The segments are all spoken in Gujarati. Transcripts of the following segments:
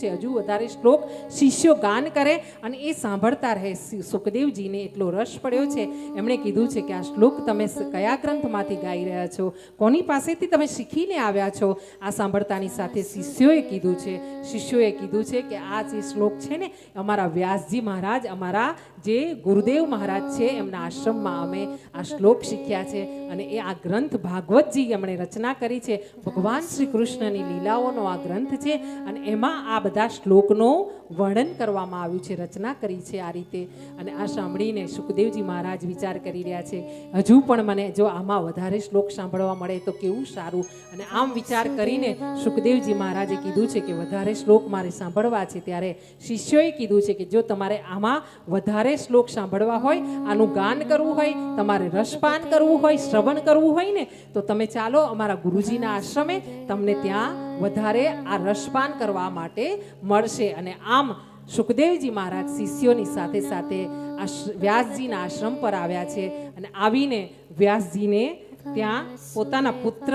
છે. હજુ વધારે શ્લોક શિષ્યો ગાન કરે અને એ સાંભળતા રહે. સુખદેવજીને એટલો રસ પડ્યો છે. એમણે કીધું છે કે આ શ્લોક તમે કયા ગ્રંથમાંથી ગાઈ રહ્યા છો? કોની પાસેથી તમે શીખીને આવ્યા છો? આ સાંભળતાની સાથે શિષ્યોએ કીધું છે. શિષ્યોએ કીધું છે કે આ જે શ્લોક છે ને, અમારા વ્યાસજી મહારાજ, અમારા જે ગુરુદેવ મહારાજ છે, એમના આશ્રમમાં અમે આ શ્લોક શીખ્યા છે અને એ આ ગ્રંથ ભાગવતજી એમણે રચના કરી છે. ભગવાન શ્રી કૃષ્ણની લીલાઓનો આ ગ્રંથ છે અને એમાં આ બધા શ્લોકનું વર્ણન કરવામાં આવ્યું છે, રચના કરી છે આ રીતે. અને આ સાંભળીને સુખદેવજી મહારાજ વિચાર કરી રહ્યા છે, હજુ પણ મને જો આમાં વધારે શ્લોક સાંભળવા મળે તો કેવું સારું? અને આમ વિચાર કરીને સુખદેવજી મહારાજે કીધું છે કે વધારે શ્લોક મારે સાંભળવા છે, ત્યારે શિષ્યોએ કીધું છે કે જો તમારે આમાં વધારે શ્લોક સાંભળવા હોય, આનું ગાન કરવું હોય, તમારે રસપાન કરવું હોય, શ્રવણ કરવું હોય ને, તો તમે ચાલો અમારા ગુરુજીના આશ્રમે, તમને ત્યાં વધારે આ રસપાન કરવા માટે મળશે. અને આમ સુખદેવજી મહારાજ શિષ્યોની સાથે સાથે આ વ્યાસજીના આશ્રમ પર આવ્યા છે અને આવીને વ્યાસજીને ત્યાં પોતાના પુત્ર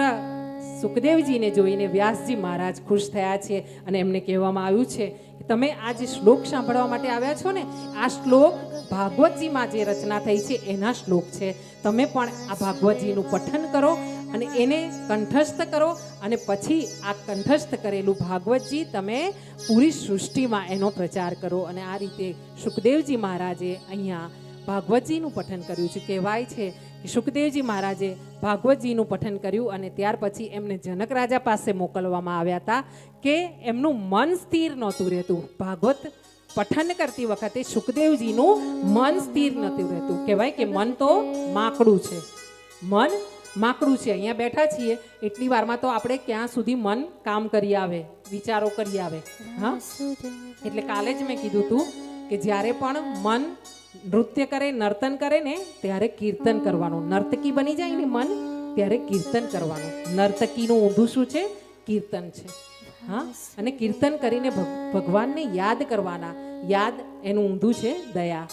સુખદેવજીને જોઈને વ્યાસજી મહારાજ ખુશ થયા છે અને એમને કહેવામાં આવ્યું છે કે તમે આ જે શ્લોક સાંભળવા માટે આવ્યા છો ને, આ શ્લોક ભાગવતજીમાં જે રચના થઈ છે એના શ્લોક છે. તમે પણ આ ભાગવતજીનું પઠન કરો અને એને કંઠસ્થ કરો અને પછી આ કંઠસ્થ કરેલું ભાગવતજી તમે પૂરી સૃષ્ટિમાં એનો પ્રચાર કરો. અને આ રીતે સુખદેવજી મહારાજે અહીંયા ભાગવતજીનું પઠન કર્યું છે. કહેવાય છે કે સુખદેવજી મહારાજે ભાગવતજીનું પઠન કર્યું અને ત્યાર પછી એમને જનક રાજા પાસે મોકલવામાં આવ્યા હતા કે એમનું મન સ્થિર નહોતું રહેતું. ભાગવત પઠન કરતી વખતે સુખદેવજીનું મન સ્થિર નહોતું રહેતું. કહેવાય કે મન તો માકડું છે. મન માકડું છે. અહીંયા બેઠા છીએ. એટલી વારમાં તો આપણે ક્યાં સુધી મન કામ કરી આવે, વિચારો કરી આવે. હા? એટલે કાલે જ મેં કીધું હતું કે જ્યારે પણ મન નૃત્ય કરે, નર્તન કરે ને, ત્યારે કીર્તન કરવાનું. નર્તકી બની જાય ને મન, ત્યારે કીર્તન કરવાનું. નર્તકીનું ઊંધું શું છે? કીર્તન છે. હા? અને કીર્તન કરીને ભગ- ભગવાનને યાદ કરવાના. યાદ એનું ઊંધું છે દયા.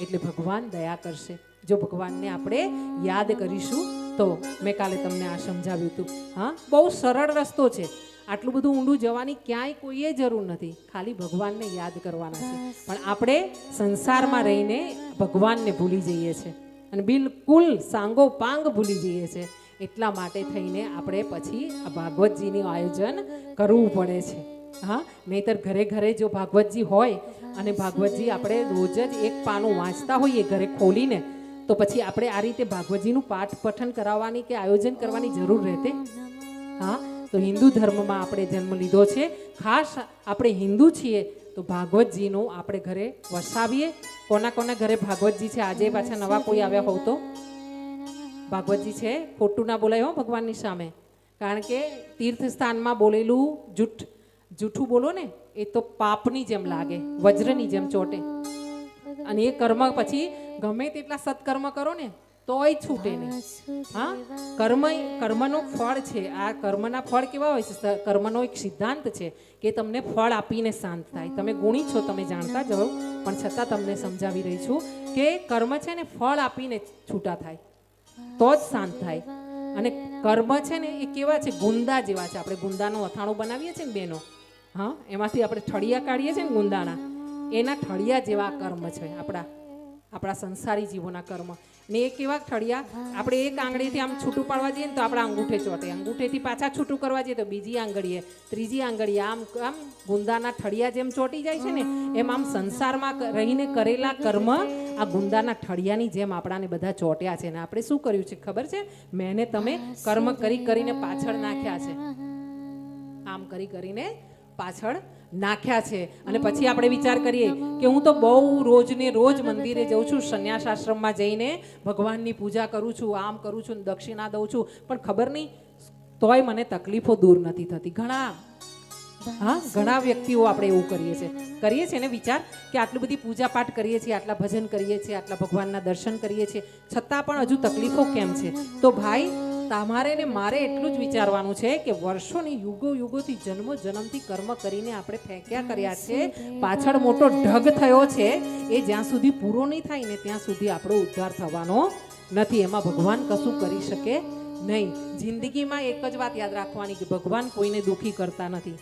એટલે ભગવાન દયા કરશે. જો ભગવાનને આપણે યાદ કરીશું, તો મેં કાલે તમને આ સમજાવ્યું હતું. હા, બહુ સરળ રસ્તો છે. આટલું બધું ઊંડું જવાની ક્યાંય કોઈએ જરૂર નથી. ખાલી ભગવાનને યાદ કરવાના છે. પણ આપણે સંસારમાં રહીને ભગવાનને ભૂલી જઈએ છીએ અને બિલકુલ સાંગો પાંગ ભૂલી જઈએ છીએ એટલા માટે થઈને આપણે પછી આ ભાગવતજીનું આયોજન કરવું પડે છે. હા, નહીતર ઘરે ઘરે જો ભાગવતજી હોય અને ભાગવતજી આપણે રોજ જ એક પાનું વાંચતા હોઈએ ઘરે ખોલીને તો પછી આપણે આ રીતે ભાગવતજીનું પાઠ પઠન કરાવવાની કે આયોજન કરવાની જરૂર રહેતે? હા, તો હિન્દુ ધર્મમાં આપણે જન્મ લીધો છે. ખાસ આપણે હિન્દુ છીએ, તો ભાગવતજીનું આપણે ઘરે વસાવીએ કોના કોના ઘરે ભાગવતજી છે? આજે પાછા નવા કોઈ આવ્યા હોવ તો? ભાગવતજી છે? ખોટું ના બોલાય હો ભગવાનની સામે. કારણ કે તીર્થ સ્થાનમાં બોલેલું જૂઠ જૂઠું બોલો ને, એ તો પાપની જેમ લાગે, વજ્રની જેમ ચોટે. અને એ કર્મ પછી ગમે તેટલા સત્કર્મ કરો ને તોય છૂટે નહીં. હા? કર્મ કર્મનું ફળ છે. આ કર્મના ફળ કેવા હોય છે? કર્મનો એક સિદ્ધાંત છે કે તમને ફળ આપીને શાંત થાય. તમે ગુણી છો તમે જાણતા જ પણ છતાં તમને સમજાવી રહી છું કે કર્મ છે ને ફળ આપીને છૂટા થાય. તો જ શાંત થાય. અને કર્મ છે ને એ કેવા છે? ગુંદા જેવા છે. આપણે ગુંદાનું અથાણું બનાવીએ છીએ ને બેનો. હા? એમાંથી આપણે ઠળિયા કાઢીએ છીએ ને ગુંદાના. એના ઠળિયા જેવા કર્મ છે આપણા આપણા સંસારી જીવોના કર્મ. ને એક કેવા ઠળિયા આપણે એક આંગળીથી આમ છૂટું પાડવા જઈએ ને તો આપણા અંગૂઠે ચોટે. અંગૂઠેથી પાછા છૂટું કરવા જઈએ તો બીજી આંગળીએ, ત્રીજી આંગળીએ આમ આમ ગુંદાના ઠળિયા જેમ ચોટી જાય છે ને, એમ આમ સંસારમાં રહીને કરેલા કર્મ આ ગુંદાના ઠળિયાની જેમ આપણાને બધા ચોટ્યા છે. ને આપણે શું કર્યું છે ખબર છે? મેને તમે કર્મ કરી કરીને પાછળ નાખ્યા છે. આમ કરી કરીને પાછળ નાખ્યા છે. અને પછી આપણે વિચાર કરીએ કે હું તો બહુ રોજ ને રોજ મંદિરે જઉં છું સંન્યાસ આશ્રમમાં જઈને ભગવાનની પૂજા કરું છું, આમ કરું છું, દક્ષિણા દઉં છું. પણ ખબર નહીં, તોય મને તકલીફો દૂર નથી થતી. ઘણા, હા, ઘણા વ્યક્તિઓ આપણે એવું કરીએ છીએ કરીએ છીએ ને વિચાર કે આટલી બધી પૂજા પાઠ કરીએ છીએ, આટલા ભજન કરીએ છીએ, આટલા ભગવાનના દર્શન કરીએ છીએ. છતાં પણ હજુ તકલીફો કેમ છે? તો ભાઈ તમારે ને મારે એટલું જ વિચારવાનું છે કે વર્ષોની યુગો યુગોથી જન્મો જન્મથી કર્મ કરીને આપણે ફેંક્યા કર્યા છે. પાછળ મોટો ઢગ થયો છે. એ જ્યાં સુધી પૂરો નહીં થાય ને ત્યાં સુધી આપણો ઉદ્ધાર થવાનો નથી. એમાં ભગવાન કશું કરી શકે નહીં. જિંદગીમાં એક જ વાત યાદ રાખવાની કે ભગવાન કોઈને દુઃખી કરતા નથી.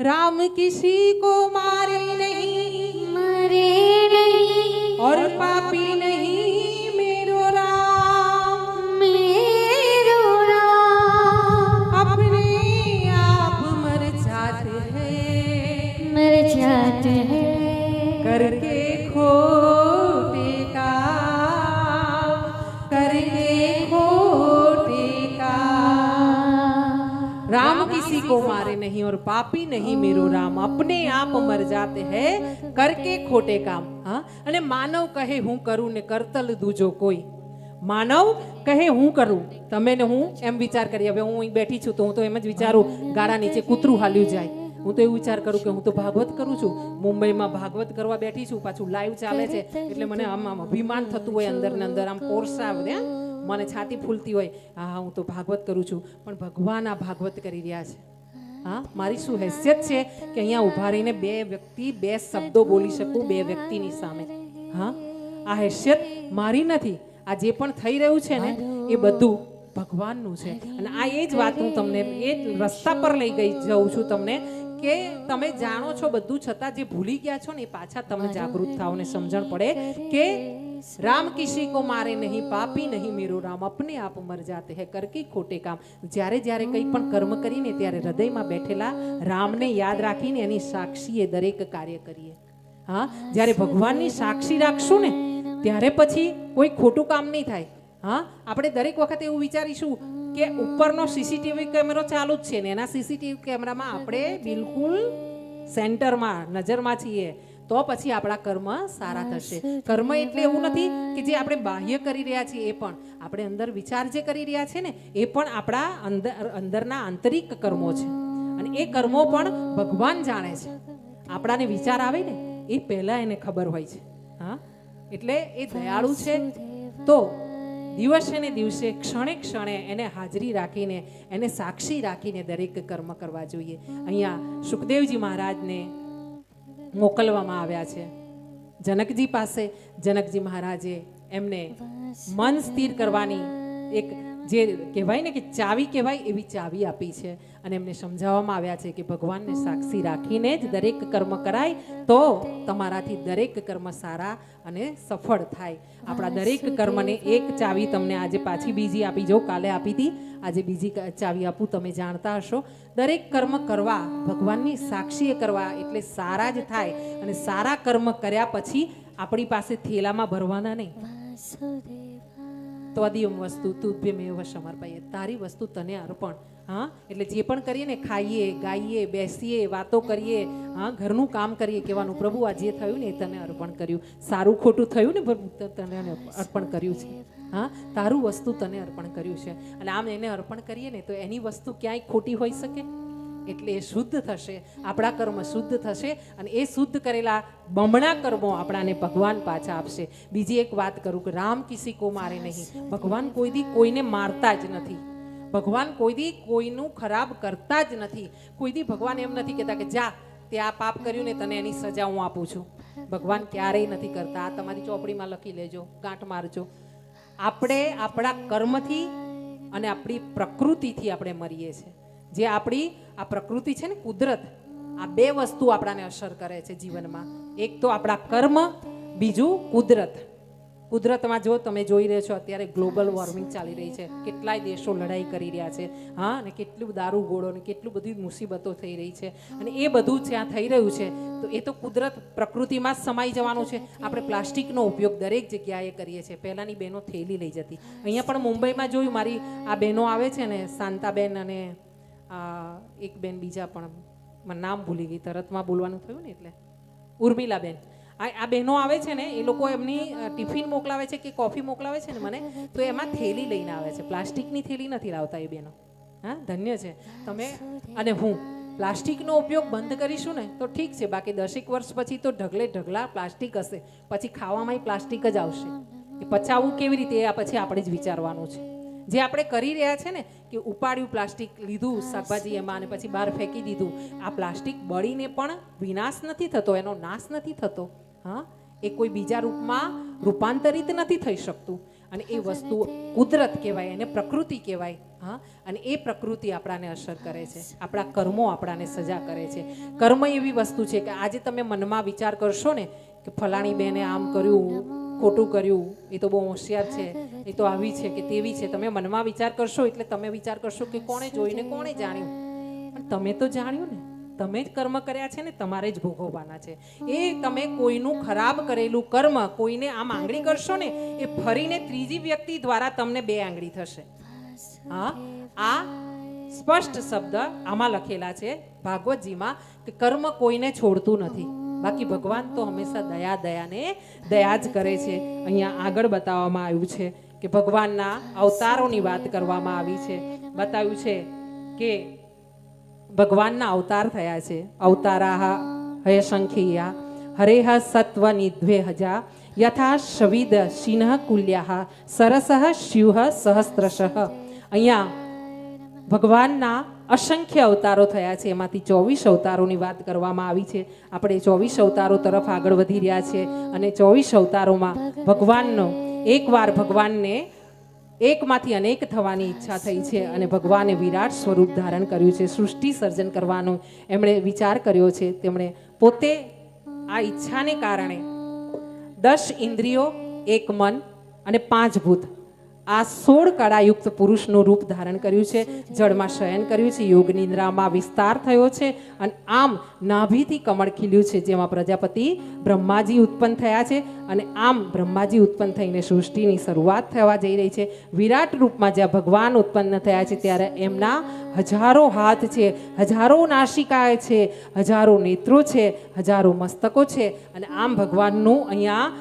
રામ કિસી કો મારે નહીં. પાપી નહીં મેરો રામ. અપને આપ અમર જાતે હે, કરકે ખોટે કામ. હા? અને માનવ કહે હું કરું ને કરતલ દૂજો કોઈ. માનવ કહે હું કરું. તમે ને હું એમ વિચાર કરી. હવે હું અહીં બેઠી છું તો હું તો એમ જ વિચારું, ગાળા નીચે કૂતરું હાલ્યું જાય. હું તો એવું વિચાર કરું કે હું તો ભાગવત કરું છું. મુંબઈમાં ભાગવત કરવા બેઠી છું, પાછું લાઈવ ચાલે છે. એટલે મને આમ આમ અભિમાન થતું હોય અંદર ને અંદર, આમ કોરસાવ ને, મને છાતી ફૂલતી હોય. હા, હું તો ભાગવત કરું છું. પણ ભગવાન આ ભાગવત કરી રહ્યા છે. હા, મારી શું હેસિયત છે કે અહીંયા ઊભા રહીને બે વ્યક્તિ, બે શબ્દો બોલી શકું, બે વ્યક્તિની સામે? હા, આ હેસિયત મારી નથી. આ જે પણ થઈ રહ્યું છે ને, એ બધું ભગવાનનું છે. અને આ એ જ વાત હું તમને, એ રસ્તા પર લઈ ગઈ જઉં છું તમને કે તમે જાણો છો બધું છતાં જે ભૂલી ગયા છો ને પાછા તમે જાગૃત થાઓ ને સમજણ પડે કે રામ કિસી કો મારે નહીં પાપી નહીં મેરો રામ અપને આપ મર જાતે હે કરકી ખોટે કામ. જ્યારે જ્યારે કંઈ પણ કર્મ કરીને ત્યારે હૃદયમાં બેઠેલા રામને યાદ રાખીને એની સાક્ષીએ દરેક કાર્ય કરીએ. હા જ્યારે ભગવાનની સાક્ષી રાખશું ને ત્યારે પછી કોઈ ખોટું કામ નહીં થાય. હા? આપણે દરેક વખતે એવું વિચારીશું કે ઉપરનો સીસીટીવી કેમેરો ચાલુ જ છે ને એના સીસીટીવી કેમેરામાં આપણે બિલકુલ સેન્ટરમાં, નજરમાં છીએ. તો પછી આપણા કર્મ સારા થશે. કર્મ એટલે એવું નથી કે જે આપણે બાહ્ય કરી રહ્યા છીએ એ પણ. આપણે અંદર વિચાર જે કરી રહ્યા છે ને એ પણ આપણા અંદર અંદરના આંતરિક કર્મો છે. અને એ કર્મો પણ ભગવાન જાણે છે. આપણાને વિચાર આવે ને એ પહેલા એને ખબર હોય છે. હા? એટલે એ દયાળુ છે. તો દિવસે ને દિવસે, ક્ષણે ક્ષણે એને હાજરી રાખીને, એને સાક્ષી રાખીને દરેક કર્મ કરવા જોઈએ. અહીંયા સુખદેવજી મહારાજને મોકલવામાં આવ્યા છે. જનકજી પાસે જનકજી મહારાજે એમને મન સ્થિર કરવાની એક જે કહેવાય ને કે ચાવી કહેવાય એવી ચાવી આપી છે. અને એમને સમજાવવામાં આવ્યા છે કે ભગવાનને સાક્ષી રાખીને જ દરેક કર્મ કરાય તો તમારાથી દરેક કર્મ સારા અને સફળ થાય. આપણા દરેક કર્મને એક ચાવી તમને આજે પાછી બીજી આપી જો કાલે આપી હતી આજે બીજી ચાવી આપું તમે જાણતા હશો. દરેક કર્મ કરવા ભગવાનની સાક્ષીએ કરવા એટલે સારા જ થાય. અને સારા કર્મ કર્યા પછી આપણી પાસે થેલામાં ભરવાના નહીં. ત્વદીયમ વસ્તુ તુભ્યમેવ સમર્પયે. તારી વસ્તુ તને અર્પણ. હા? એટલે જે પણ કરીએ ને, ખાઈએ, ગાઈએ, બેસીએ, વાતો કરીએ, હા, ઘરનું કામ કરીએ કહેવાનું, પ્રભુ, આ જે થયું ને એ તને અર્પણ કર્યું. સારું ખોટું થયું ને, પ્રભુ તને અર્પણ કર્યું છે. હા? તારું વસ્તુ તને અર્પણ કર્યું છે. અને આમ એને અર્પણ કરીએ ને, તો એની વસ્તુ ક્યાંય ખોટી હોઈ શકે? એટલે એ શુદ્ધ થશે. આપણા કર્મ શુદ્ધ થશે અને એ શુદ્ધ કરેલા બમણા કર્મો આપણાને ભગવાન પાછા આપશે. બીજી એક વાત કરું કે રામ કિસી કો મારે નહીં. ભગવાન કોઈ દી કોઈને મારતા જ નથી. ભગવાન કોઈ દી કોઈનું ખરાબ કરતા જ નથી. કોઈ દી ભગવાન એમ નથી કહેતા કે જા, તે આ પાપ કર્યું ને તને એની સજા હું આપું છું. ભગવાન ક્યારેય નથી કરતા. આ તમારી ચોપડીમાં લખી લેજો, ગાંઠ મારજો. આપણે આપણા કર્મથી અને આપણી પ્રકૃતિથી આપણે મરીએ છીએ. જે આપણી આ પ્રકૃતિ છે ને, કુદરત, આ બે વસ્તુ આપણાને અસર કરે છે જીવનમાં. એક તો આપણા કર્મ, બીજું કુદરત. કુદરતમાં જો તમે જોઈ રહ્યા છો, અત્યારે ગ્લોબલ વોર્મિંગ ચાલી રહી છે. કેટલાય દેશો લડાઈ કરી રહ્યા છે, હા, અને કેટલું દારૂ ગોળો ને કેટલું બધી મુસીબતો થઈ રહી છે. અને એ બધું જ્યાં થઈ રહ્યું છે, તો એ તો કુદરત પ્રકૃતિમાં જ સમાઈ જવાનું છે. આપણે પ્લાસ્ટિકનો ઉપયોગ દરેક જગ્યાએ કરીએ છીએ. પહેલાંની બહેનો થેલી લઈ જતી. અહીંયા પણ મુંબઈમાં જોયું, મારી આ બહેનો આવે છે ને, શાંતાબેન અને એક બેન બીજા પણ નામ ભૂલી ગઈ, તરતમાં બોલવાનું થયું ને એટલે. ઉર્મિલાબેન. આ આ બહેનો આવે છે ને, એ લોકો એમની ટિફિન મોકલાવે છે કે કોફી મોકલાવે છે ને મને, તો એમાં થેલી લઈને આવે છે. પ્લાસ્ટિકની થેલી નથી લાવતા એ બહેનો. હા, ધન્ય છે. તમે, અને હું, પ્લાસ્ટિકનો ઉપયોગ બંધ કરીશું ને, તો ઠીક છે. બાકી દસેક વર્ષ પછી તો ઢગલે ઢગલા પ્લાસ્ટિક હશે. પછી ખાવામાં પ્લાસ્ટિક જ આવશે. એ પચાવવું કેવી રીતે? આ પછી આપણે જ વિચારવાનું છે. જે આપણે કરી રહ્યા છે ને કે ઉપાડ્યું પ્લાસ્ટિક લીધું શાકભાજી એમાં અને પછી બહાર ફેંકી દીધું. આ પ્લાસ્ટિક બળીને પણ વિનાશ નથી થતો એનો નાશ નથી થતો. હા? એ કોઈ બીજા રૂપમાં રૂપાંતરિત નથી થઈ શકતું. અને એ વસ્તુ કુદરત કહેવાય એને પ્રકૃતિ કહેવાય. હા? અને એ પ્રકૃતિ આપણાને અસર કરે છે. આપણા કર્મો આપણાને સજા કરે છે. કર્મ એવી વસ્તુ છે કે આજે તમે મનમાં વિચાર કરશો ને કે ફલાણી બેને આમ કર્યું ખોટું કર્યું, એ તો બહુ હોશિયાર છે, એ તો આવી છે કે તેવી છે. તમે મનમાં વિચાર કરશો એટલે તમે વિચાર કરશો કે કોણે જોઈને કોણે જાણ્યું. પણ તમે તો જાણ્યું ને. તમે જ કર્મ કર્યા છે ને, તમારે જ ભોગવવાના છે. એ તમે કોઈનું ખરાબ કરેલું કર્મ કોઈને આમ આંગળી કરશો ને, એ ફરીને ત્રીજી વ્યક્તિ દ્વારા તમને બે આંગળી થશે. હા? આ સ્પષ્ટ શબ્દ આમાં લખેલા છે ભાગવતજીમાં કે કર્મ કોઈને છોડતું નથી. બાકી ભગવાન તો હંમેશા દયા, દયાને દયા જ કરે છે. અહીંયા આગળ બતાવવામાં આવ્યું છે કે ભગવાનના અવતારોની વાત કરવામાં આવી છે. બતાવ્યું છે કે ભગવાનના અવતાર થયા છે. અવતારાહ હરે હરેહ સત્વ નિધ્વે હજા, યથા શવિદ સિંહ કુલ્યાહ સરસ શિવ સહસ્ત્રશઃ અહીંયા ભગવાનના અસંખ્ય અવતારો થયા છે. એમાંથી ચોવીસ અવતારોની વાત કરવામાં આવી છે. આપણે ચોવીસ અવતારો તરફ આગળ વધી રહ્યા છે અને ચોવીસ અવતારોમાં ભગવાનનો એકવાર ભગવાનને એકમાંથી અનેક થવાની ઈચ્છા થઈ છે અને ભગવાને વિરાટ સ્વરૂપ ધારણ કર્યું છે. સૃષ્ટિ સર્જન કરવાનું એમણે વિચાર કર્યો છે. તેમણે પોતે આ ઈચ્છાને કારણે દસ ઇન્દ્રિયો, એક મન અને પાંચ ભૂત આ સોળ કળાયુક્ત પુરુષનું રૂપ ધારણ કર્યું છે. જળમાં શયન કર્યું છે. યોગ નિંદ્રામાં વિસ્તાર થયો છે. અને આમ નાભીથી કમળ ખીલ્યું છે, જેમાં પ્રજાપતિ બ્રહ્માજી ઉત્પન્ન થયા છે. અને આમ બ્રહ્માજી ઉત્પન્ન થઈને સૃષ્ટિની શરૂઆત થવા જઈ રહી છે. વિરાટ રૂપમાં જ્યાં ભગવાન ઉત્પન્ન થયા છે, ત્યારે એમના હજારો હાથ છે, હજારો નાસિકાએ છે, હજારો નેત્રો છે, હજારો મસ્તકો છે. અને આમ ભગવાનનું અહીંયા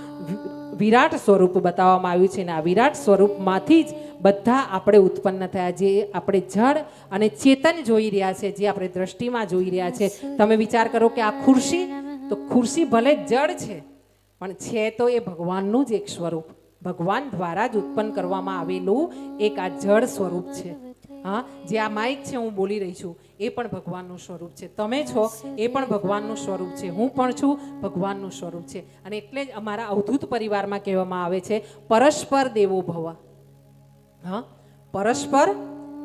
વિરાટ સ્વરૂપ બતાવવામાં આવ્યું છે અને આ વિરાટ સ્વરૂપમાંથી જ બધા આપણે ઉત્પન્ન થયા જે આપણે જળ અને ચેતન જોઈ રહ્યા છે, જે આપણે દ્રષ્ટિમાં જોઈ રહ્યા છે. તમે વિચાર કરો કે આ ખુરશી, તો ખુરશી ભલે જળ છે, પણ છે તો એ ભગવાનનું જ એક સ્વરૂપ. ભગવાન દ્વારા જ ઉત્પન્ન કરવામાં આવેલું એક આ જળ સ્વરૂપ છે. હા, જે આ માઇક છે, હું બોલી રહી છું. એ પણ ભગવાનનું સ્વરૂપ છે. તમે છો એ પણ ભગવાનનું સ્વરૂપ છે. હું પણ છું ભગવાનનું સ્વરૂપ છે. અને એટલે જ અમારા અવધૂત પરિવારમાં કહેવામાં આવે છે પરસ્પર દેવો ભવ. હા? પરસ્પર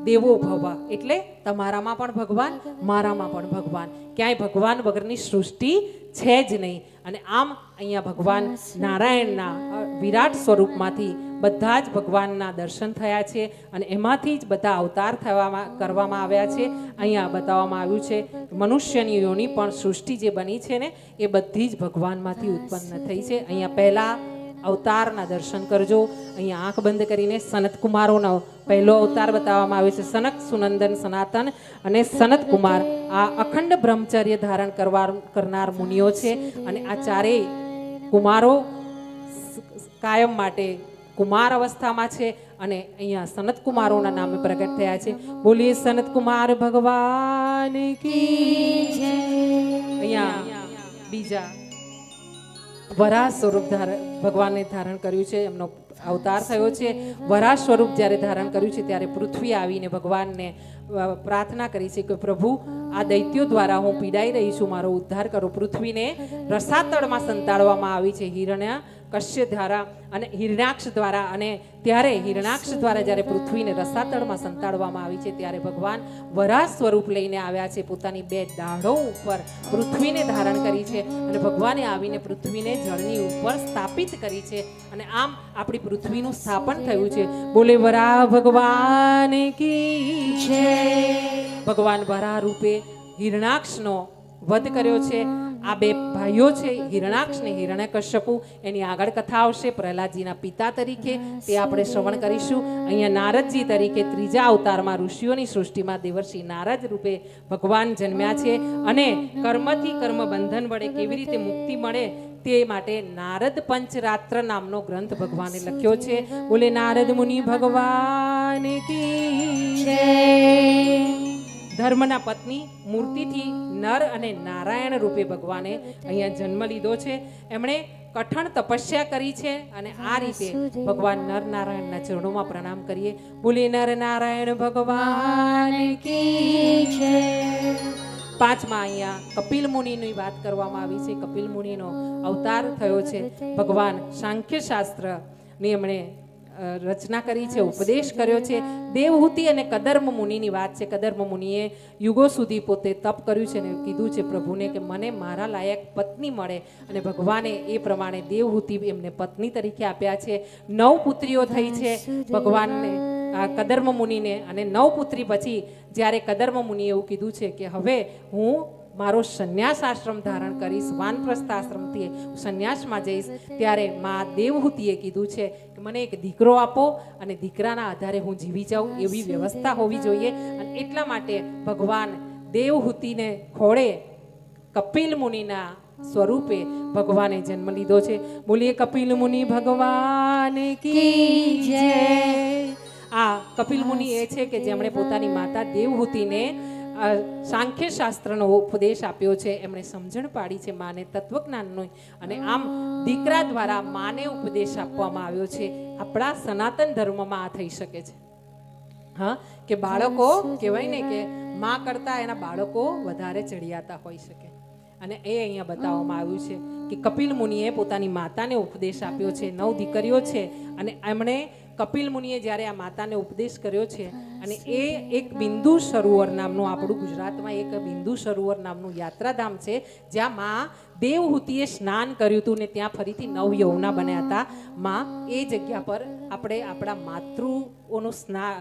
દેવો ભવ. એટલે તમારામાં પણ ભગવાન મારામાં પણ ભગવાન. ક્યાંય ભગવાન વગરની સૃષ્ટિ છે જ નહીં. અને આમ અહીંયા ભગવાન નારાયણના વિરાટ સ્વરૂપમાંથી બધા જ ભગવાનના દર્શન થયા છે અને એમાંથી જ બધા અવતાર થવામાં કરવામાં આવ્યા છે. અહીંયા બતાવવામાં આવ્યું છે, મનુષ્યની યોની પણ સૃષ્ટિ જે બની છે ને, એ બધી જ ભગવાનમાંથી ઉત્પન્ન થઈ છે. અહીંયા પહેલાં અવતારના દર્શન કરજો. અહીંયા આંખ બંધ કરીને સનત કુમારોનો પહેલો અવતાર બતાવવામાં આવ્યો છે. સનક સુનંદન સનાતન અને સનત કુમાર આ અખંડ બ્રહ્મચર્ય ધારણ કરવા કરનાર મુનિઓ છે. અને આ ચારેય કુમારો કાયમ માટે કુમાર અવસ્થામાં છે અને અહીંયા સનત કુમારોના નામે પ્રગટ થયા છે. બોલીએ સનત કુમાર ભગવાન અહીંયા બીજા વરાહ સ્વરૂપ ભગવાને ધારણ કર્યું છે. એમનો અવતાર થયો છે. વરાહ સ્વરૂપ જ્યારે ધારણ કર્યું છે ત્યારે પૃથ્વી આવીને ભગવાનને પ્રાર્થના કરી છે કે, પ્રભુ, આ દૈત્યો દ્વારા હું પીડાઈ રહી છું. મારો ઉદ્ધાર કરો. પૃથ્વીને રસાતળમાં સંતાડવામાં આવી છે. હિરણ્ય કશ્ય દ્વારા અને હિરણાક્ષ દ્વારા અને ત્યારે હિરણાક્ષ દ્વારા જ્યારે પૃથ્વીને રસાતળમાં સંતાડવામાં આવી છે, ત્યારે ભગવાન વરા સ્વરૂપ લઈને આવ્યા છે, પોતાની બે દાઢો ઉપર પૃથ્વીને ધારણ કરી છે અને ભગવાને આવીને પૃથ્વીને જળની ઉપર સ્થાપિત કરી છે અને આમ આપણી પૃથ્વીનું સ્થાપન થયું છે. બોલે, વરાહ ભગવાન કી છે? ભગવાન વરાહ રૂપે હિરણાક્ષનો વધ કર્યો છે. આ બે ભાઈઓ છે, હિરણાક્ષ ને હિરણ્યકશ્યપુ એની આગળ કથા આવશે પ્રહલાદજીના પિતા તરીકે. તે આપણે શ્રવણ કરીશું. અહીંયા નારદજી તરીકે ત્રીજા અવતારમાં ઋષિઓની સૃષ્ટિમાં દેવર્ષિ નારદ રૂપે ભગવાન જન્મ્યા છે. અને કર્મથી કર્મ બંધન વડે કેવી રીતે મુક્તિ મળે તે માટે નારદ પંચરાત્ર નામનો ગ્રંથ ભગવાને લખ્યો છે. બોલે, નારદ મુનિ ભગવાન કી જય. ધર્મના પત્ની મૂર્તિથી નર અને નારાયણ રૂપે ભગવાને અહીંયા જન્મ લીધો છે. એમણે કઠણ તપસ્યા કરી છે અને આ રીતે ભગવાન નર નારાયણના ચરણોમાં પ્રણામ કરીએ. બોલે નર નારાયણ ભગવાન કી પાંચમાં અહીંયા કપિલ મુનિની વાત કરવામાં આવી છે. કપિલ મુનિનો અવતાર થયો છે. ભગવાન સાંખ્ય શાસ્ત્રની એમણે અ, અ, રચના કરી છે, ઉપદેશ કર્યો છે. દેવહૂતિ અને કદર્મ મુનિની વાત છે. કદર્મ મુનિએ યુગો સુધી પોતે તપ કર્યું છે અને કીધું છે, પ્રભુને કે મને મારા લાયક પત્ની મળે. અને ભગવાને એ પ્રમાણે દેવહૂતિ એમને પત્ની તરીકે આપ્યા છે. નવ પુત્રીઓ થઈ છે. ભગવાનને, આ કદર્મ મુનિને અને નવ પુત્રી પછી જ્યારે કદર્મ મુનિએ એવું કીધું છે કે, હવે હું મારો સંન્યાસ આશ્રમ ધારણ કરીશ વાનપ્રસ્થ આશ્રમથી સંન્યાસમાં જઈશ. ત્યારે મા દેવહૂતિએ કીધું છે કે મને એક દીકરો આપો અને દીકરાના આધારે હું જીવી જાઉં એવી વ્યવસ્થા હોવી જોઈએ. અને એટલા માટે ભગવાન દેવહૂતિને ખોળે કપિલ મુનિના સ્વરૂપે ભગવાને જન્મ લીધો છે. બોલીએ, કપિલ મુનિ ભગવાન કી આ કપિલ મુનિ એ છે કે જેમણે પોતાની માતા દેવહૂતિને સાંખ્ય શાસ્ત્રનો ઉપદેશ આપ્યો છે, એમણે સમજણ પાડી છે માને તત્વજ્ઞાનનો. અને આમ દીકરા દ્વારા માને ઉપદેશ આપવામાં આવ્યો છે. આપણા સનાતન ધર્મમાં આ થઈ શકે છે. હા, કે બાળકો, કહેવાય ને કે માં કરતા એના બાળકો વધારે ચડિયાતા હોઈ શકે. અને એ અહીંયા બતાવવામાં આવ્યું છે કે કપિલ મુનિએ પોતાની માતાને ઉપદેશ આપ્યો છે, નવ દીકરીઓ છે. અને એમણે કપિલ મુનિએ જ્યારે આ માતાને ઉપદેશ કર્યો છે અને એ એક બિંદુ સરોવર નામનું આપણું ગુજરાતમાં એક બિંદુ સરોવર નામનું યાત્રાધામ છે જ્યાં માં દેવહૂતિએ સ્નાન કર્યું હતું ને ત્યાં ફરીથી નવ યૌના બન્યા હતા. માં, એ જગ્યા પર આપણે આપણા માતૃઓનું સ્ના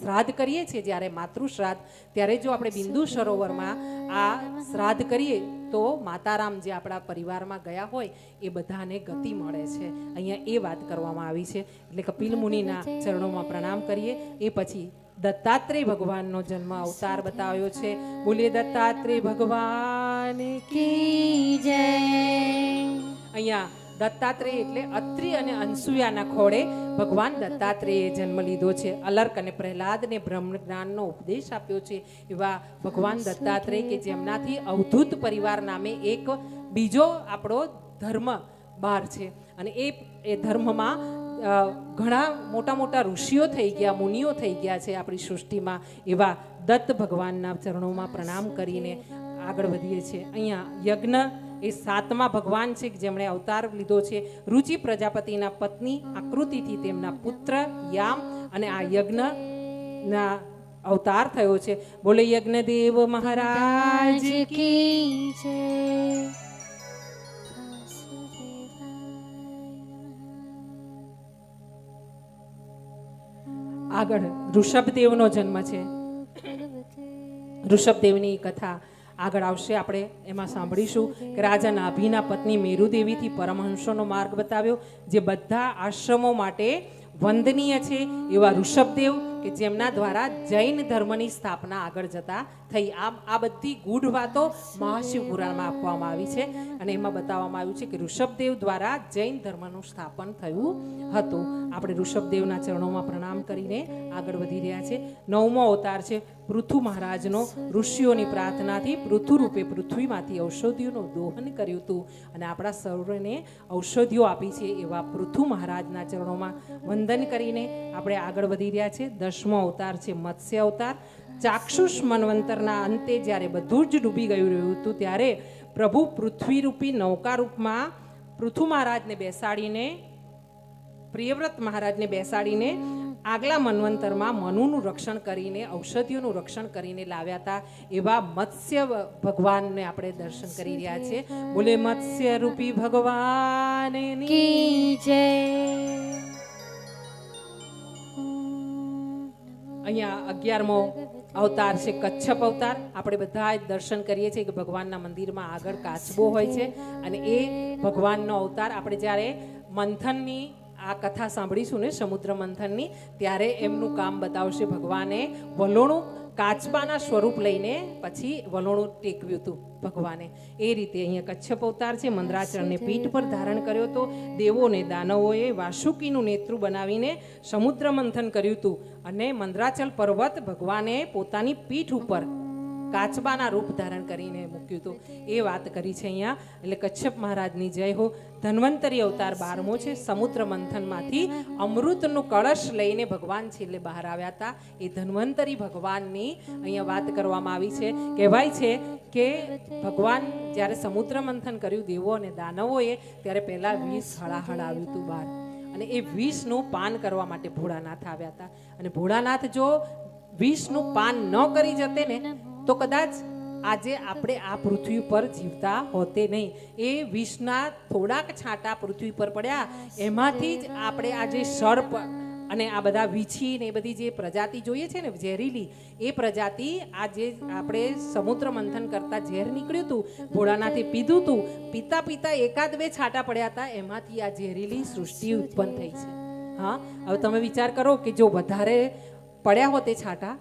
શ્રાદ્ધ કરીએ છીએ જ્યારે માતૃ શ્રાદ્ધ ત્યારે જો આપણે બિંદુ સરોવરમાં આ શ્રાદ્ધ કરીએ, તો માતારામ જે આપણા પરિવારમાં ગયા હોય, એ બધાને ગતિ મળે છે. અહીંયા એ વાત કરવામાં આવી છે. એટલે કપિલ મુનિના ચરણોમાં પ્રણામ કરીએ. એ પછી દત્તાત્રેય ભગવાનનો જન્મ અવતાર બતાવ્યો છે. બોલીએ, દત્તાત્રેય ભગવાન કી જય. અહીંયા દત્તાત્રેય એટલે અત્રિ અને અંસુયાના ખોળે ભગવાન દત્તાત્રેયે જન્મ લીધો છે. અલર્ક અને પ્રહલાદને બ્રહ્મ જ્ઞાનનો ઉપદેશ આપ્યો છે. એવા ભગવાન દત્તાત્રેય કે જેમનાથી અવધૂત પરિવાર નામે એક બીજો આપણો ધર્મ બહાર છે. અને એ એ ધર્મમાં ઘણા મોટા મોટા ઋષિઓ થઈ ગયા મુનિઓ થઈ ગયા છે આપણી સૃષ્ટિમાં એવા દત્ત ભગવાનના ચરણોમાં પ્રણામ કરીને આગળ વધીએ છીએ. અહીંયા યજ્ઞ એ સાતમા ભગવાન છે કે જેમણે અવતાર લીધો છે. રુચિ પ્રજાપતિના પત્ની આકૃતિથી તેમના પુત્ર યામ અને આ યજ્ઞના અવતાર થયો છે. બોલે યજ્ઞદેવ મહારાજ કી આગળ ઋષભદેવનો જન્મ છે. ઋષભદેવની કથા આગળ આવશે. આપણે એમાં સાંભળીશું કે રાજાના અભિના પત્ની મેરુદેવીથી પરમહંસોનો માર્ગ બતાવ્યો, જે બધા આશ્રમો માટે વંદનીય છે એવા ઋષભદેવ કે જેમના દ્વારા જૈન ધર્મની સ્થાપના આગળ જતા થઈ. આમ આ બધી ગૂઢ વાતો મહાશિવ પુરાણમાં આપવામાં આવી છે અને એમાં બતાવવામાં આવ્યું છે કે ઋષભદેવ દ્વારા જૈન ધર્મનું સ્થાપન થયું હતું. આપણે ઋષભદેવના ચરણોમાં પ્રણામ કરીને આગળ વધી રહ્યા છે. નવમો અવતાર છે પૃથુ મહારાજનો. ઋષિઓની પ્રાર્થનાથી પૃથુ રૂપે પૃથ્વીમાંથી ઔષધિઓનું દોહન કર્યું હતું. અને આપણા સૌને ઔષધિઓ આપી છે એવા પૃથુ મહારાજના ચરણોમાં વંદન કરીને આપણે આગળ વધી રહ્યા છે. દસમો અવતાર છે, મત્સ્ય અવતાર. ચાક્ષુષ મનવંતરના અંતે જ્યારે બધું જ ડૂબી ગયું રહ્યું હતું, ત્યારે પ્રભુ પૃથ્વીરૂપી નૌકા રૂપમાં પૃથુ મહારાજને બેસાડીને, પ્રિયવ્રત મહારાજને બેસાડીને આગલા મન્વંતરમાં મનુનું રક્ષણ કરીને, ઔષધિઓનું રક્ષણ કરીને લાવ્યા હતા. એવા મત્સ્ય ભગવાનને આપણે દર્શન કરી રહ્યા છે. બોલે મત્સ્ય રૂપી ભગવાન જય. અહીંયા અગિયારમો અવતાર છે, કચ્છપ અવતાર. આપણે બધા જ દર્શન કરીએ છીએ કે ભગવાનના મંદિરમાં આગળ કાચબો હોય છે અને એ ભગવાનનો અવતાર. આપણે જ્યારે મંથનની આ કથા સાંભળીશું ને, સમુદ્ર મંથનની, ત્યારે એમનું કામ બતાવશે ભગવાને વલોણું. કાચબાના સ્વરૂપ લઈને પછી વલોણું ટેકવ્યું હતું ભગવાને. એ રીતે અહીંયા કચ્છપ અવતાર છે મંદરાચરણને પીઠ પર ધારણ કર્યો હતો. દેવોને દાનવોએ વાસુકીનું નેતૃ બનાવીને સમુદ્ર મંથન કર્યું હતું. અને મંદરાચલ પર્વત ભગવાને પોતાની પીઠ ઉપર કાચબાના રૂપ ધારણ કરીને મૂક્યું હતું. એ વાત કરી છે અહીંયા. એટલે કચ્છપ મહારાજની જય હો. ધન્વંતરી અવતાર બારમો છે. સમુદ્ર મંથનમાંથી અમૃતનું કળશ લઈને ભગવાન છેલ્લે બહાર આવ્યા હતા. એ ધન્વંતરી ભગવાનની અહીંયા વાત કરવામાં આવી છે. કહેવાય છે કે ભગવાન જ્યારે સમુદ્ર મંથન કર્યું દેવો અને દાનવોએ, ત્યારે પહેલાં વીસ હળાહળ આવ્યું હતું બહાર. અને એ વિષનું પાન કરવા માટે ભોળાનાથ આવ્યા હતા. અને ભોળાનાથ જો વિષનું પાન ન કરી જતે ને તો કદાચ આજે આપણે આ પૃથ્વી પર જીવતા હોતે નહીં. એ વિષના થોડાક છાંટા પૃથ્વી પર પડ્યા. એમાંથી જ આપણે આજે સર્પ અને આ બધા વીછી ને એ બધી જે પ્રજાતિ જોઈએ છે ને, ઝેરીલી, એ પ્રજાતિ આ જે આપણે સમુદ્ર મંથન કરતા ઝેર નીકળ્યું હતું ઘોડાનાથી પીધું હતું પીતા પીતા એકાદ બે છાંટા પડ્યા હતા, એમાંથી આ ઝેરીલી સૃષ્ટિ ઉત્પન્ન થઈ છે. હા, હવે તમે વિચાર કરો કે જો વધારે પડ્યા હોતે છાંટા,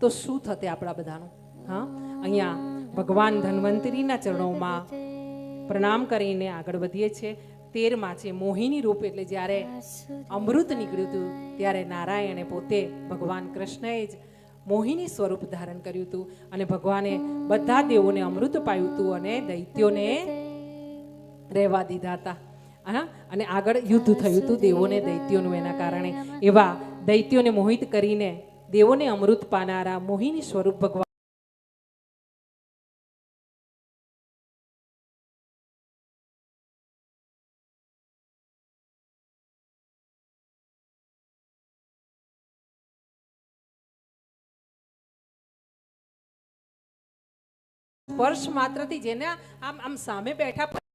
તો શું થતે આપણા બધાનું? હા? અહીંયા ભગવાન ધન્વંતરીના ચરણોમાં પ્રણામ કરીને આગળ વધીએ છીએ. તેરમાં છે મોહિની રૂપ, એટલે જ્યારે અમૃત નીકળ્યું હતું, ત્યારે નારાયણે પોતે ભગવાન કૃષ્ણએ જ મોહિની સ્વરૂપ ધારણ કર્યું હતું અને ભગવાને બધા દેવોને અમૃત પાયું હતું અને દૈત્યોને રહેવા દીધા હતા. હા? અને આગળ યુદ્ધ થયું હતું દેવોને, દૈત્યોનું એના કારણે. એવા દૈત્યોને મોહિત કરીને દેવોને અમૃત પાનારા મોહિની સ્વરૂપ ભગવાન સ્પર્શ માત્રથી જેને આમ આમ સામે બેઠા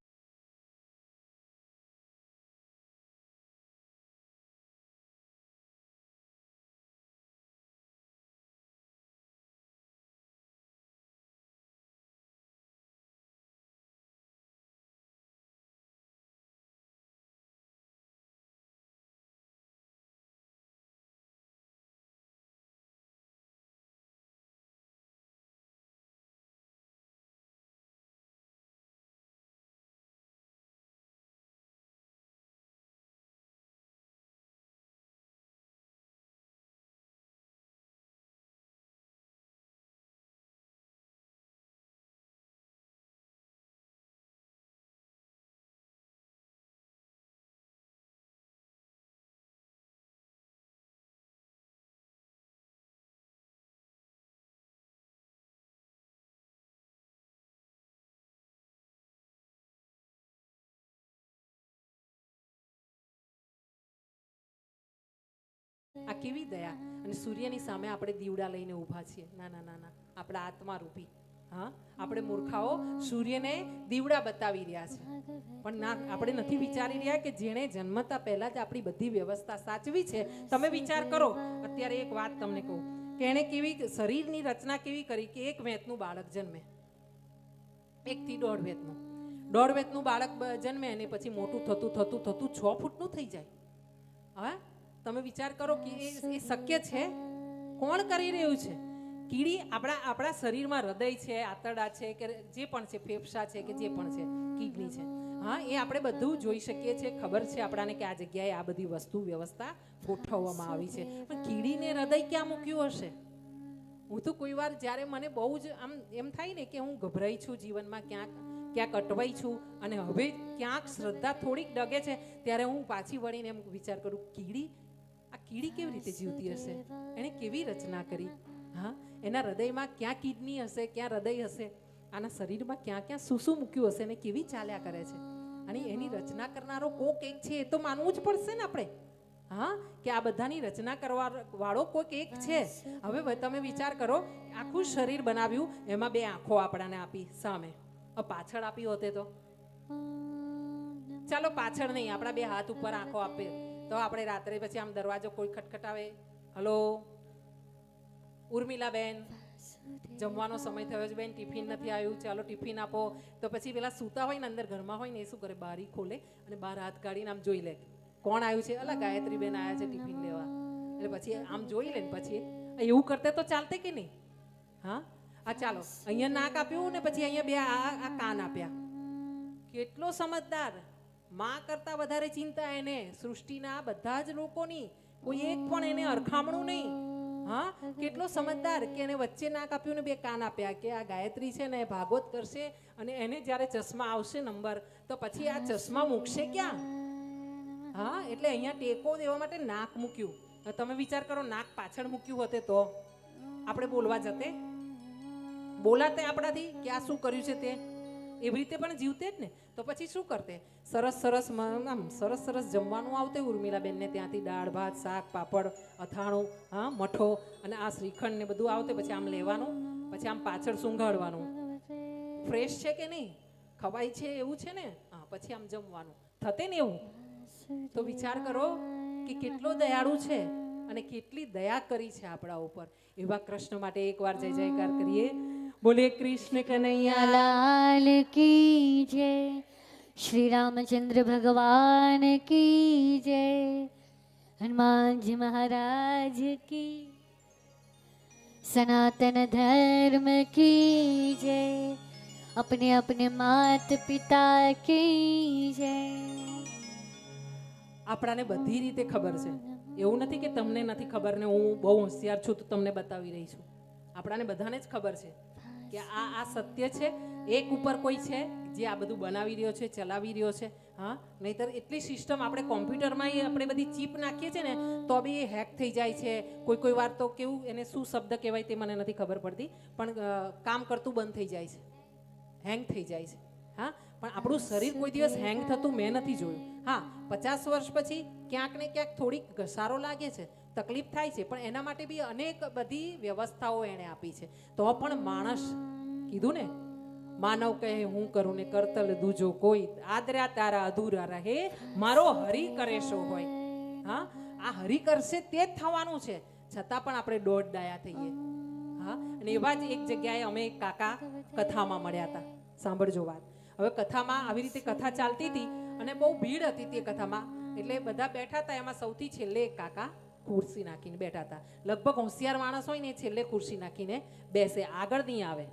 આ કેવી દયા? અને સૂર્યની સામે આપણે દીવડા લઈને ઊભા છીએ. ના ના ના ના. આપણા આત્મા રૂપી. હા? આપણે મૂર્ખાઓ સૂર્યને દીવડા બતાવી રહ્યા છે પણ ના, આપણે નથી વિચારી રહ્યા કે જેણે જન્મતા પહેલા જ આપણી બધી વ્યવસ્થા સાચવી છે. તમે વિચાર કરો. અત્યારે એક વાત તમને કહું. કે એણે કેવી શરીરની રચના કેવી કરી કે એક વેતનું બાળક જન્મે. એકથી દોઢ વેતનું. દોઢ વેતનું બાળક જન્મે અને પછી મોટું થતું થતું થતું, છ ફૂટનું થઈ જાય. હવે તમે વિચાર કરો કે એ શક્ય છે? કોણ કરી રહ્યું છે? કીડી આપણા આપણા શરીરમાં હૃદય છે, આંતરડા છે, કે જે પણ છે, ફેફસા છે, કે જે પણ છે, કિડની છે. હા, એ આપણે બધું જોઈ શકીએ છીએ. ખબર છે આપણાને કે આ જગ્યાએ આ બધી વસ્તુ વ્યવસ્થા ગોઠવવામાં આવી છે. પણ કીડીને હૃદય ક્યાં મૂક્યું હશે? હું તો કોઈ વાર જ્યારે મને બહુ જ આમ એમ થાય ને કે હું ગભરાઈ છું જીવનમાં, ક્યાંક ક્યાંક અટવાઈ છું અને હવે ક્યાંક શ્રદ્ધા થોડીક ડગે છે, ત્યારે હું પાછી વળીને એમ વિચાર કરું, કીડી કીડી કેવી રીતે જીવતી હશે? એણે કેવી રચના કરી? હા? એના હૃદયમાં ક્યાં કિડની હશે, ક્યાં હૃદય હશે? આના શરીરમાં ક્યાં ક્યાં શું શું મૂક્યું હશે ને કેવી ચાલ્યા કરે છે? અને એની રચના કરનારો કોક એક છે, એ તો માનવું જ પડશે ને આપણે. હા? કે આ બધાની રચના કરવા વાળો કોઈક એક છે. હવે તમે વિચાર કરો, આખું શરીર બનાવ્યું, એમાં બે આંખો આપણાને આપી, સામે. પાછળ આપી હોતે તો? ચાલો પાછળ નહીં, આપણા બે હાથ ઉપર આંખો આપે. તો આપણે રાત્રે પછી આમ દરવાજો કોઈ ખટખટાવે. હલો ઉર્મિલા બેન જમવાનો સમય થયો છે બેન, ટિફિન નથી આવ્યું. ચાલો ટિફિન આપો. તો પછી પેલા સૂતા હોય ને અંદર, ઘરમાં હોય ને, એ શું કરે? બારી ખોલે અને બહાર હાથ કાઢીને આમ જોઈ લે. કોણ આવ્યું છે? અલા ગાયત્રી બેન આવ્યા છે ટિફિન લેવા. એટલે પછી આમ જોઈ લે ને પછી એવું કરતે તો ચાલતે કે નહીં? હા? આ ચાલો, અહીંયા નાક આપ્યું ને પછી અહીંયા બે આ કાન આપ્યા. કેટલો સમજદાર. માં કરતા વધારે ચિંતા એને. સૃષ્ટિના બધા જ લોકોની કોઈ એક પણ એને અરખામણું નહીં. હા? કેટલો સમજદાર કે એને વચ્ચે નાક આપ્યું ને બે કાન આપ્યા કે આ ગાયત્રી છે ને એ ભાગવત કરશે અને એને જ્યારે ચશ્મા આવશે નંબર, તો પછી આ ચશ્મા મૂકશે ક્યાં? હા? એટલે અહીંયા ટેકો દેવા માટે નાક મૂક્યું. તમે વિચાર કરો, નાક પાછળ મૂક્યું હોતે તો આપણે બોલવા જતે? બોલાતે આપણાથી? કે આ શું કર્યું છે તે? એવી રીતે પણ જીવતે જ ને. તો પછી શું કરતે? સરસ સરસ આમ સરસ સરસ જમવાનું આવતે ઉર્મિલાબેનને ત્યાંથી દાળ, ભાત, શાક, પાપડ, અથાણું, હા, મઠો અને આ શ્રીખંડ ને બધું આવતે પછી આમ લેવાનું, પછી આમ પાછળ સૂંઘાડવાનું ફ્રેશ છે કે નહીં? ખવાય છે એવું છે ને? હા, પછી આમ જમવાનું. થતે ને એવું? તો વિચાર કરો કે કેટલો દયાળુ છે અને કેટલી દયા કરી છે આપણા ઉપર. એવા કૃષ્ણ માટે એકવાર જય જયકાર કરીએ. બોલે કૃષ્ણ કનૈયા લાલ કી જય શ્રી રામચંદ્ર ભગવાન કી જય હનુમાનજી મહારાજ કી સનાતન ધર્મ की जय अपने अपने मात पिता की जय આપણાને બધી રીતે ખબર છે એવું નથી કે તમને નથી ખબર ને હું બહુ હોશિયાર છું તો તમને બતાવી રહી છું આપણાને બધાને જ ખબર છે કે આ આ સત્ય છે, એક ઉપર કોઈ છે જે આ બધું બનાવી રહ્યો છે, ચલાવી રહ્યો છે, હા? નહીતર એટલી સિસ્ટમ આપણે કોમ્પ્યુટરમાં આપણે બધી ચીપ નાખીએ છીએ ને, તો બી એ હેક થઈ જાય છે. કોઈ કોઈ વાર તો કેવું, એને શું શબ્દ કહેવાય તે મને નથી ખબર પડતી, પણ કામ કરતું બંધ થઈ જાય છે. હેંગ થઈ જાય છે, હા? પણ આપણું શરીર કોઈ દિવસ હેંગ થતું મેં નથી જોયું. હા, પચાસ વર્ષ પછી ક્યાંક ને ક્યાંક થોડીક ઘસારો લાગે છે. તકલીફ થાય છે, પણ એના માટે બી અનેક બધી વ્યવસ્થાઓ એણે આપી છે. તો પણ માણસ કીધું ને, માનવ કહે, હું કરું ને કરતલ દૂજો કોઈ આદર્યા તારા અધૂરા રહે, મારો હરી કરે શો હોય. હા, આ હરી કરશે તે જ થવાનું છે. છતાં પણ આપણે દોઢ ડાયા થઈએ. હા, અને એવા જ એક જગ્યાએ અમે કાકા કથામાં મળ્યા હતા. સાંભળજો વાત. હવે કથામાં આવી રીતે કથા ચાલતી હતી અને બહુ ભીડ હતી તે કથામાં. એટલે બધા બેઠા હતા, એમાં સૌથી છેલ્લે કાકા ખુરશી નાખીને બેઠા હતા. લગભગ હોશિયાર માણસ હોય ને છેલ્લે ખુરશી નાખીને બેસે, આગળ નહીં આવે.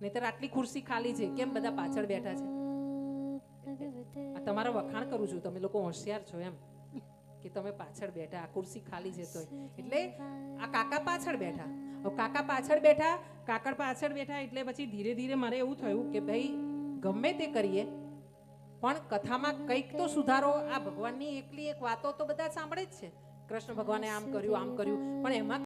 નહીતર આટલી ખુરશી ખાલી છે, કેમ બધા પાછળ બેઠા છે? આ તમારા વખાણ કરું છું, તમે લોકો હોશિયાર છો એમ, કે તમે પાછળ બેઠા, આ ખુરશી ખાલી છે તો એટલે આ કાકા પાછળ બેઠા. હવે કાકા પાછળ બેઠા કાકડ પાછળ બેઠા એટલે પછી ધીરે ધીરે મારે એવું થયું કે ભાઈ, ગમે તે કરીએ, પણ કથામાં કંઈક તો સુધારો. આ ભગવાનની એકલી એક વાતો તો બધા સાંભળે જ છે. કૃષ્ણ ભગવાને આમ કર્યું આમ કર્યું. પણ એમાં